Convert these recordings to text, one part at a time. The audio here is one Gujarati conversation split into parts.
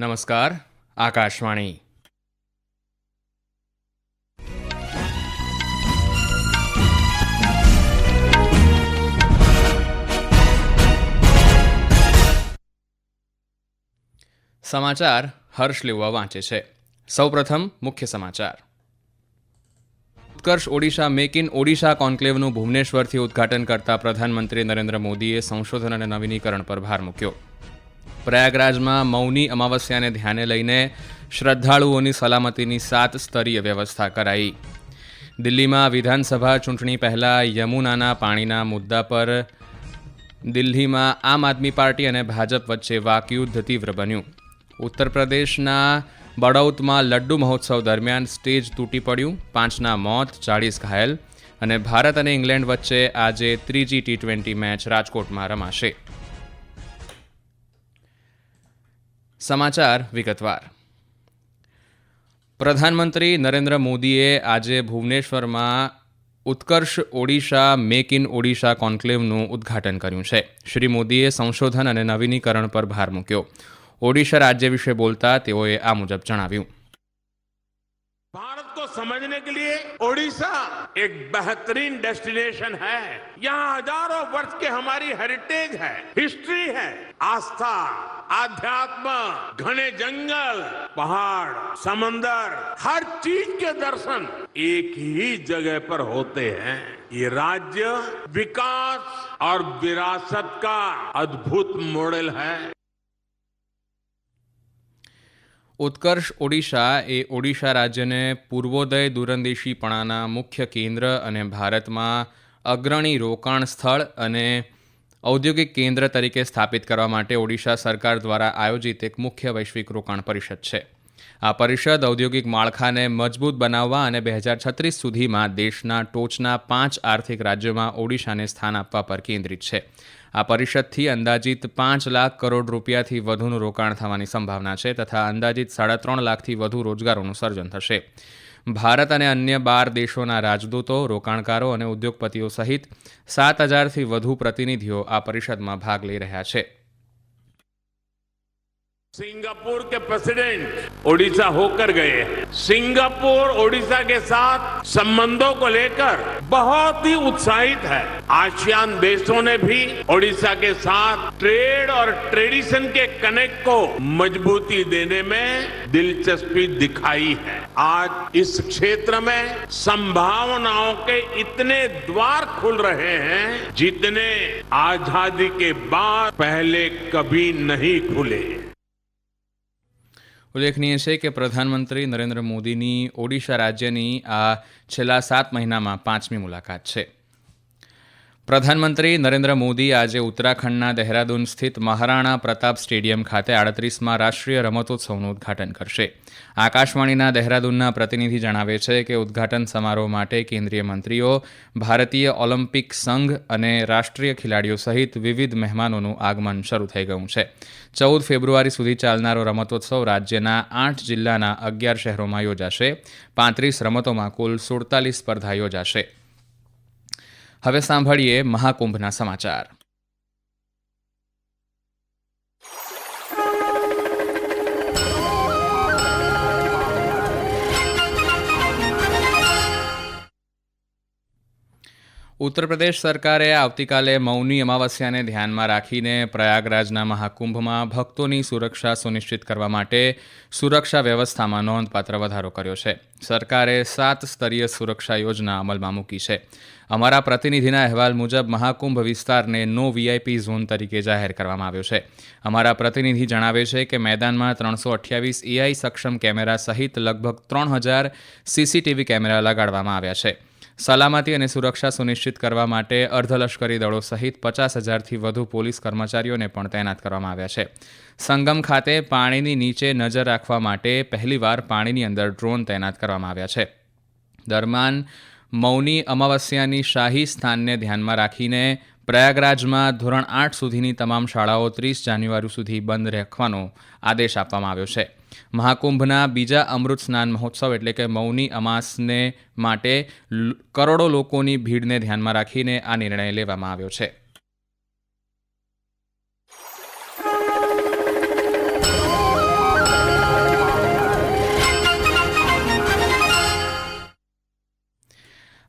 નમસ્કાર, આકાશવાણી. સમાચાર હર્ષ લેવા વાંચે છે. સૌપ્રથમ મુખ્ય સમાચાર. ઉત્કર્ષ ઓડિશા મેક ઇન ઓડિશા કોન્ક્લેવનું ભુવનેશ્વરથી ઉદ્ઘાટન કરતા પ્રધાનમંત્રી નરેન્દ્ર મોદીએ સંશોધન અને નવીનીકરણ પર ભાર મૂક્યો. પ્રયાગરાજમાં મૌની અમાવસ્યાને ધ્યાને લઈને શ્રદ્ધાળુઓની સલામતીની સાત સ્તરીય વ્યવસ્થા કરાઈ. દિલ્હીમાં વિધાનસભા ચૂંટણી પહેલાં યમુનાના પાણીના મુદ્દા પર દિલ્હીમાં આમ આદમી પાર્ટી અને ભાજપ વચ્ચે વાકયુદ્ધ તીવ્ર બન્યું. ઉત્તર પ્રદેશના બડૌતમાં લડ્ડુ મહોત્સવ દરમિયાન સ્ટેજ તૂટી પડ્યું, પાંચના મોત, ચાળીસ ઘાયલ અને ભારત અને ઇંગ્લેન્ડ વચ્ચે આજે ત્રીજી ટી ટ્વેન્ટી મેચ રાજકોટમાં રમાશે. સમાચાર વિગતવાર. પ્રધાનમંત્રી નરેન્દ્ર મોદીએ આજે ભુવનેશ્વરમાં ઉત્કર્ષ ઓડિશા મેક ઇન ઓડિશા કોન્ક્લેવનું ઉદ્ઘાટન કર્યું છે. શ્રી મોદીએ સંશોધન અને નવીનીકરણ પર ભાર મૂક્યો. ઓડિશા રાજ્ય વિશે બોલતા તેઓએ આ મુજબ જણાવ્યું. समझने के लिए ओडिशा एक बेहतरीन डेस्टिनेशन है। यहाँ हज़ारों वर्ष के हमारी हेरिटेज है हिस्ट्री है आस्था आध्यात्म घने जंगल पहाड़ समंदर हर चीज़ के दर्शन एक ही जगह पर होते हैं। ये राज्य विकास और विरासत का अद्भुत मॉडल है। ઉત્કર્ષ ઓડિશા એ ઓડિશા રાજ્યને પૂર્વોદય દૂરંદેશીપણાના મુખ્ય કેન્દ્ર અને ભારતમાં અગ્રણી રોકાણ સ્થળ અને ઔદ્યોગિક કેન્દ્ર તરીકે સ્થાપિત કરવા માટે ઓડિશા સરકાર દ્વારા આયોજિત એક મુખ્ય વૈશ્વિક રોકાણ પરિષદ છે. આ પરિષદ ઔદ્યોગિક માળખાને મજબૂત બનાવવા અને બે હજાર છત્રીસ સુધીમાં દેશના ટોચના પાંચ આર્થિક રાજ્યોમાં ઓડિશાને સ્થાન આપવા પર કેન્દ્રિત છે. આ પરિષદથી અંદાજિત પાંચ લાખ કરોડ રૂપિયાથી વધુનું રોકાણ થવાની સંભાવના છે તથા અંદાજિત સાડા ત્રણ લાખથી વધુ રોજગારોનું સર્જન થશે. ભારત અને અન્ય બાર દેશોના રાજદૂતો, રોકાણકારો અને ઉદ્યોગપતિઓ સહિત સાત હજારથી વધુ પ્રતિનિધિઓ આ પરિષદમાં ભાગ લઈ રહ્યા છે. सिंगापुर के प्रेसिडेंट ओडिशा होकर गए। सिंगापुर, ओडिशा के साथ संबंधों को लेकर बहुत ही उत्साहित है। आसियान देशों ने भी ओडिशा के साथ ट्रेड और ट्रेडिशन के कनेक्ट को मजबूती देने में दिलचस्पी दिखाई है। आज इस क्षेत्र में संभावनाओं के इतने द्वार खुल रहे हैं, जितने आज़ादी के बाद पहले कभी नहीं खुले। ઉલ્લેખનીય છે કે પ્રધાનમંત્રી નરેન્દ્ર મોદીની ઓડિશા રાજ્યની આ છેલ્લા સાત મહિનામાં પાંચમી મુલાકાત છે. પ્રધાનમંત્રી નરેન્દ્ર મોદી આજે ઉત્તરાખંડના દહેરાદૂન સ્થિત મહારાણા પ્રતાપ સ્ટેડિયમ ખાતે આડત્રીસમાં રાષ્ટ્રીય રમતોત્સવનું ઉદ્ઘાટન કરશે. આકાશવાણીના દહેરાદૂનના પ્રતિનિધિ જણાવે છે કે ઉદ્ઘાટન સમારોહ માટે કેન્દ્રીય મંત્રીઓ, ભારતીય ઓલિમ્પિક સંઘ અને રાષ્ટ્રીય ખેલાડીઓ સહિત વિવિધ મહેમાનોનું આગમન શરૂ થઈ ગયું છે. ચૌદ ફેબ્રુઆરી સુધી ચાલનારો રમતોત્સવ રાજ્યના આઠ જિલ્લાના અગિયાર શહેરોમાં યોજાશે. પાંત્રીસ રમતોમાં કુલ સુડતાલીસ સ્પર્ધા યોજાશે. હવે સાંભળીએ મહાકુંભના સમાચાર. ઉત્તર પ્રદેશ સરકારે આવતીકાલે મૌની અમાવસ્યાને ધ્યાનમાં રાખીને પ્રયાગરાજના મહાકુંભમાં ભક્તોની સુરક્ષા સુનિશ્ચિત કરવા માટે સુરક્ષા વ્યવસ્થામાં નોંધપાત્ર વધારો કર્યો છે. સરકારે સાત સ્તરીય સુરક્ષા યોજના અમલમાં મૂકી છે. અમારા પ્રતિનિધિના અહેવાલ મુજબ મહાકુંભ વિસ્તારને નો વીઆઈપી ઝોન તરીકે જાહેર કરવામાં આવ્યો છે. અમારા પ્રતિનિધિ જણાવે છે કે મેદાનમાં ત્રણસો અઠ્યાવીસ એઆઈ સક્ષમ કેમેરા સહિત લગભગ ત્રણ હજાર સીસીટીવી કેમેરા લગાડવામાં આવ્યા છે. સલામતી અને સુરક્ષા સુનિશ્ચિત કરવા માટે અર્ધલશ્કરી દળો સહિત પચાસ હજારથી વધુ પોલીસ કર્મચારીઓને પણ તૈનાત કરવામાં આવ્યા છે. સંગમ ખાતે પાણીની નીચે નજર રાખવા માટે પહેલીવાર પાણીની અંદર ડ્રોન તૈનાત કરવામાં આવ્યા છે. દરમિયાન મૌની અમાવસ્યાની શાહી સ્થાનને ધ્યાનમાં રાખીને પ્રયાગરાજમાં ધોરણ આઠ સુધીની તમામ શાળાઓ ત્રીસ જાન્યુઆરી સુધી બંધ રાખવાનો આદેશ આપવામાં આવ્યો છે. મહાકુંભના બીજા અમૃત સ્નાન મહોત્સવ એટલે કે મૌની અમાસને માટે કરોડો લોકોની ભીડને ધ્યાનમાં રાખીને આ નિર્ણય લેવામાં આવ્યો છે.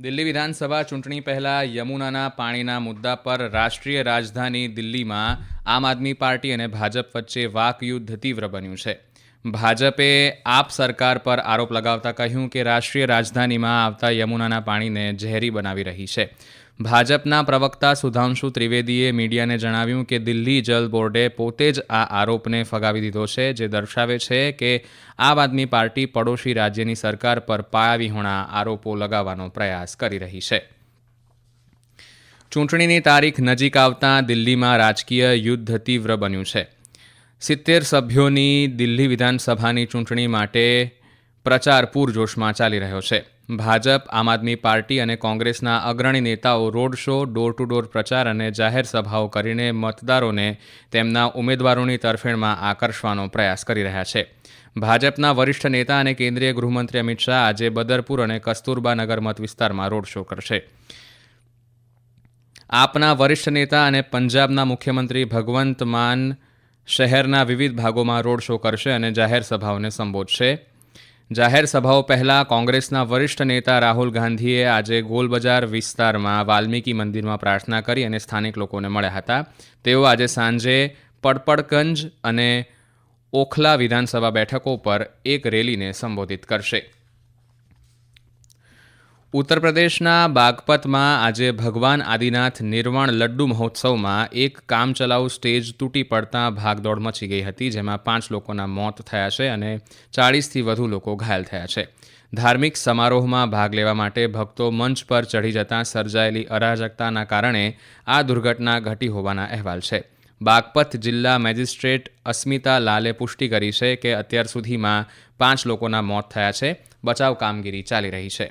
દિલ્હી વિધાનસભા ચૂંટણી પહેલાં યમુનાના પાણીના મુદ્દા પર રાષ્ટ્રીય રાજધાની દિલ્હીમાં આમ આદમી પાર્ટી અને ભાજપ વચ્ચે વાકયુદ્ધ તીવ્ર બન્યું છે. ભાજપે આપ સરકાર પર આરોપ લગાવતા કહ્યું કે રાષ્ટ્રીય રાજધાનીમાં આવતા યમુનાના પાણીને ઝેરી બનાવી રહી છે. ભાજપના પ્રવક્તા સુધાંશુ ત્રિવેદીએ મીડિયાને જણાવ્યું કે દિલ્હી જલ બોર્ડે પોતે જ આ આરોપને ફગાવી દીધો છે, જે દર્શાવે છે કે આમ આદમી પાર્ટી પડોશી રાજ્યની સરકાર પર પાયાવિહોણા આરોપો લગાવવાનો પ્રયાસ કરી રહી છે. ચૂંટણીની તારીખ નજીક આવતા દિલ્હીમાં રાજકીય યુદ્ધ તીવ્ર બન્યું છે. સિત્તેર સભ્યોની દિલ્હી વિધાનસભાની ચૂંટણી માટે પ્રચાર પૂરજોશમાં ચાલી રહ્યો છે. ભાજપ, આમ આદમી પાર્ટી અને કોંગ્રેસના અગ્રણી નેતાઓ road show, door to door પ્રચાર અને જાહેર સભાઓ કરીને મતદારોને તેમના ઉમેદવારોની તરફેણમાં આકર્ષવાનો પ્રયાસ કરી રહ્યા છે. ભાજપના વરિષ્ઠ નેતા અને કેન્દ્રીય ગૃહમંત્રી અમિત શાહ આજે બદરપુર અને કસ્તુરબા નગર મત વિસ્તારમાં રોડ શો કરશે. આપના વરિષ્ઠ નેતા અને પંજાબના મુખ્યમંત્રી ભગવંત માન શહેરના વિવિધ ભાગોમાં રોડ શો કરશે અને જાહેર સભાઓને સંબોધશે. જાહેર સભાઓ પહેલાં કોંગ્રેસના વરિષ્ઠ નેતા રાહુલ ગાંધીએ આજે ગોલબજાર વિસ્તારમાં વાલ્મીકી મંદિરમાં પ્રાર્થના કરી અને સ્થાનિક લોકોને મળ્યા હતા. તેઓ આજે સાંજે પડપડગંજ અને ઓખલા વિધાનસભા બેઠકો પર એક રેલીને સંબોધિત કરશે. ઉત્તર પ્રદેશના બાગપતમાં આજે ભગવાન આદિનાથ નિર્વાણ લડ્ડુ મહોત્સવમાં એક કામચલાઉ સ્ટેજ તૂટી પડતા ભાગદોડ મચી ગઈ હતી, જેમાં પાંચ લોકોના મોત થયા છે અને ચાળીસથી વધુ લોકો ઘાયલ થયા છે. ધાર્મિક સમારોહમાં ભાગ લેવા માટે ભક્તો મંચ પર ચઢી જતાં સર્જાયેલી અરાજકતાના કારણે આ દુર્ઘટના ઘટી હોવાના અહેવાલ છે. બાગપત જિલ્લા મેજિસ્ટ્રેટ અસ્મિતા લાલે પુષ્ટિ કરી છે કે અત્યાર સુધીમાં પાંચ લોકોના મોત થયા છે, બચાવ કામગીરી ચાલી રહી છે.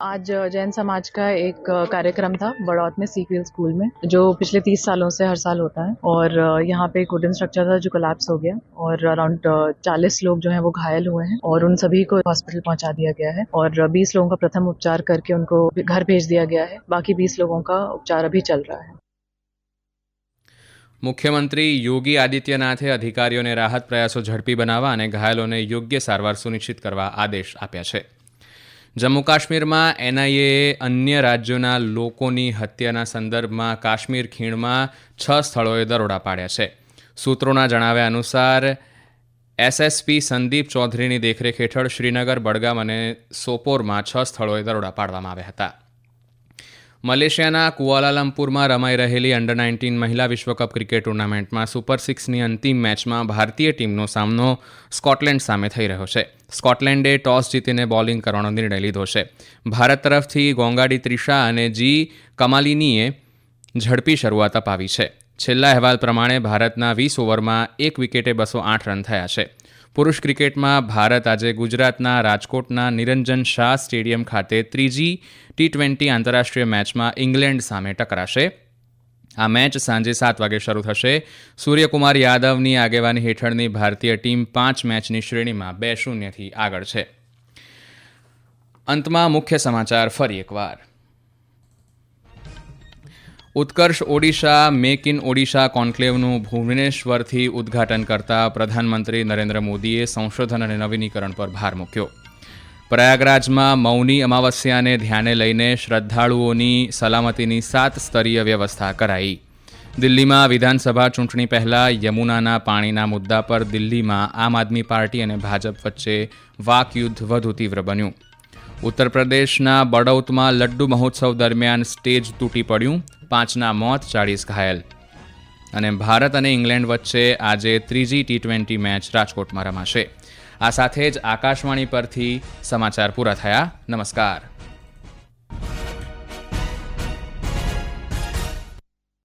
आज जैन समाज का एक कार्यक्रम था बड़ौत में सीक्वेल स्कूल में जो पिछले तीस सालों से हर साल होता है और यहाँ पे एक वुडन स्ट्रक्चर था जो कोलैप्स हो गया और अराउंड चालीस लोग जो हैं वो घायल हुए हैं और उन सभी को हॉस्पिटल पहुंचा दिया गया है और बीस लोगों का प्रथम उपचार करके उनको घर भेज दिया गया है बाकी बीस लोगों का उपचार अभी चल रहा है મુખ્યમંત્રી યોગી આદિત્યનાથે અધિકારીઓને રાહત પ્રયાસો ઝડપી બનાવવા અને ઘાયલોને યોગ્ય સારવાર સુનિશ્ચિત કરવા આદેશ આપ્યા છે જમ્મુ કાશ્મીરમાં એનઆઈએ અન્ય રાજ્યોના લોકોની હત્યાના સંદર્ભમાં કાશ્મીર ખીણમાં છ સ્થળોએ દરોડા પાડ્યા છે. સૂત્રોના જણાવ્યા અનુસાર, એસએસપી સંદીપ ચૌધરીની દેખરેખ હેઠળ શ્રીનગર, બડગામ અને સોપોરમાં છ સ્થળોએ દરોડા પાડવામાં આવ્યા હતા. મલેશિયાના કુઆલાલમપુરમાં રમાઈ રહેલી અંડર નાઇન્ટીન મહિલા વિશ્વકપ ક્રિકેટ ટુર્નામેન્ટમાં સુપર સિક્સની અંતિમ મેચમાં ભારતીય ટીમનો સામનો સ્કોટલેન્ડ સામે થઈ રહ્યો છે. સ્કોટલેન્ડે ટોસ જીતીને બોલિંગ કરવાનો નિર્ણય લીધો છે. ભારત તરફથી ગોંગાડી ત્રિષા અને જી કમાલિનીએ ઝડપી શરૂઆત અપાવી છે. છેલ્લા અહેવાલ પ્રમાણે ભારતના વીસ ઓવરમાં એક વિકેટે બસો આઠ રન થયા છે. પુરુષ ક્રિકેટમાં ભારત આજે ગુજરાતના રાજકોટના નિરંજન શાહ સ્ટેડિયમ ખાતે ત્રીજી ટી ટ્વેન્ટી આંતરરાષ્ટ્રીય મેચમાં ઇંગ્લેન્ડ સામે ટકરાશે. આ મેચ સાંજે સાત વાગે શરૂ થશે. સૂર્યકુમાર યાદવની આગેવાની હેઠળની ભારતીય ટીમ પાંચ મેચની શ્રેણીમાં બે શૂન્યથી આગળ છે. અંતમાં મુખ્ય સમાચાર ફરી એકવાર. ઉત્કર્ષ ઓડિશા, મેક ઇન ઓડિશા કોન્ક્લેવનું ભુવનેશ્વરથી ઉદ્ઘાટન કરતા પ્રધાનમંત્રી નરેન્દ્ર મોદીએ સંશોધન અને નવીનીકરણ પર ભાર મૂક્યો. પ્રયાગરાજમાં મૌની અમાવસ્યાને ધ્યાને લઈને શ્રદ્ધાળુઓની સલામતીની સાત સ્તરીય વ્યવસ્થા કરાઈ. દિલ્હીમાં વિધાનસભા ચૂંટણી પહેલાં યમુનાના પાણીના મુદ્દા પર દિલ્હીમાં આમ આદમી પાર્ટી અને ભાજપ વચ્ચે વાકયુદ્ધ વધુ તીવ્ર બન્યું. ઉત્તર પ્રદેશના બડૌતમાં લડ્ડુ મહોત્સવ દરમિયાન સ્ટેજ તૂટી પડ્યું, પાંચના મોત, ચાળીસ ઘાયલ. અને ભારત અને ઇંગ્લેન્ડ વચ્ચે આજે ત્રીજી ટી ટ્વેન્ટી મેચ રાજકોટમાં રમાશે. આ સાથે જ આકાશવાણી પરથી સમાચાર પૂરા થયા. નમસ્કાર.